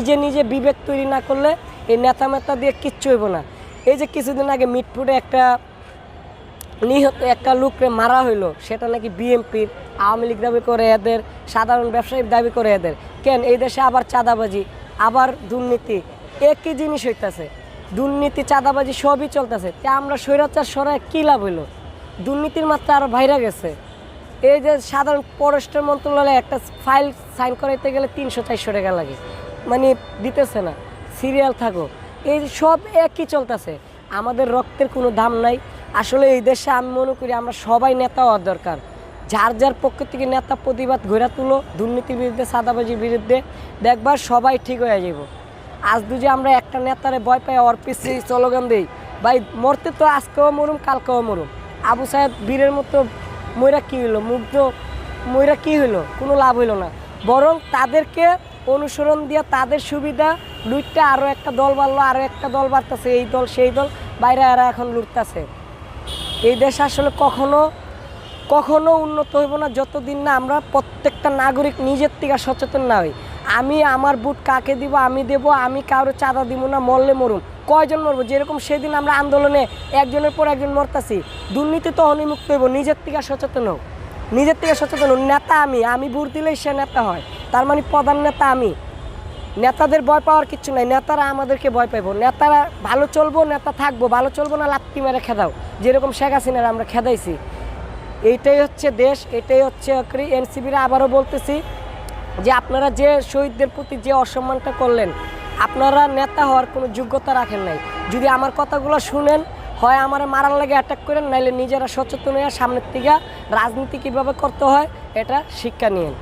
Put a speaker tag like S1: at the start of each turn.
S1: নিজে নিজে বিবেক তৈরি না করলে এই নেতা মেতা দিয়ে কিচ্ছু হইব না। এই যে কিছুদিন আগে মিটফুটে একটা নিহত একটা লোককে মারা হইল, সেটা নাকি বিএমপির আওয়ামী লীগ দাবি করে এদের, সাধারণ ব্যবসায়ী দাবি করে এদের। কেন? এই দেশে আবার চাঁদাবাজি, আবার দুর্নীতি, একই জিনিস হইতাছে। দুর্নীতি, চাঁদাবাজি সবই চলতেছে। তা আমরা স্বৈরাচার সরায় কী লাভ হইল? দুর্নীতির মাত্রা আরও বাইরে গেছে। এই যে সাধারণ পররাষ্ট্র মন্ত্রণালয়ে একটা ফাইল সাইন করাইতে গেলে তিনশো চারশো টাকা লাগে। মানে দিতেছে না। সিরিয়াল থাকো। এই সব একই চলতেছে। আমাদের রক্তের কোনো দাম নাই। আসলে এই দেশে আমি মনে করি আমরা সবাই নেতা হওয়ার দরকার। যার যার পক্ষ থেকে নেতা প্রতিবাদ ঘোরা তুলো, দুর্নীতির বিরুদ্ধে, সাদাবাজির বিরুদ্ধে দেখবার সবাই ঠিক হয়ে যাব। আজ দুজে আমরা একটা নেতারে ভয় পাই, ওর পিছিয়ে স্লোগান দিই, ভাই, মরতে তো আজকেও মরুম, কালকেও মরুম। আবু সাহেব বীরের মতো ময়রা কী হইল? মুগ্ধ ময়রা কী হইল? কোনো লাভ হইল না। বরং তাদেরকে অনুসরণ দিয়ে তাদের সুবিধা লুটটা আরও একটা দল বাড়লো আরও একটা দল বাড়তেছে, এই দল, সেই দল, বাইরে এরা এখন লুটতেছে। এই দেশ আসলে কখনো কখনো উন্নত হইব না, যতদিন না আমরা প্রত্যেকটা নাগরিক নিজের থেকে সচেতন না হই। আমি আমার বুট কাকে দিব, আমি দেব, আমি কারও চাঁদা দিব না, মরলে মরুম। কয়জন মরবো? যেরকম সেদিন আমরা আন্দোলনে একজনের পর একজন মরতাছি, দুর্নীতি তো অনিমুক্ত হইব, নিজের থেকে সচেতন হোক নিজের থেকে সচেতন, নেতা আমি আমি ভোট দিলেই সে নেতা হয়। তার মানে প্রধান নেতা আমি। নেতাদের ভয় পাওয়ার কিছু নাই, নেতারা আমাদেরকে ভয় পাইবো। নেতারা ভালো চলবো, নেতা থাকব, ভালো চলবো না, লাত্তি মেরে খেদাও যেরকম শেখ হাসিনার আমরা খেদাইছি এইটাই হচ্ছে দেশ এটাই হচ্ছে এনসিবিরা আবারও বলতেছি যে আপনারা যে শহীদদের প্রতি যে অসম্মানটা করলেন, আপনারা নেতা হওয়ার কোনো যোগ্যতা রাখেন নাই। যদি আমার কথাগুলো শুনেন হয় আমার মারার লাগে অ্যাটাক করেন, নাইলে নিজেরা সচেতন হয়ে সামনের থেকে রাজনীতি কীভাবে করতে হয়, এটা শিক্ষা নিয়েন।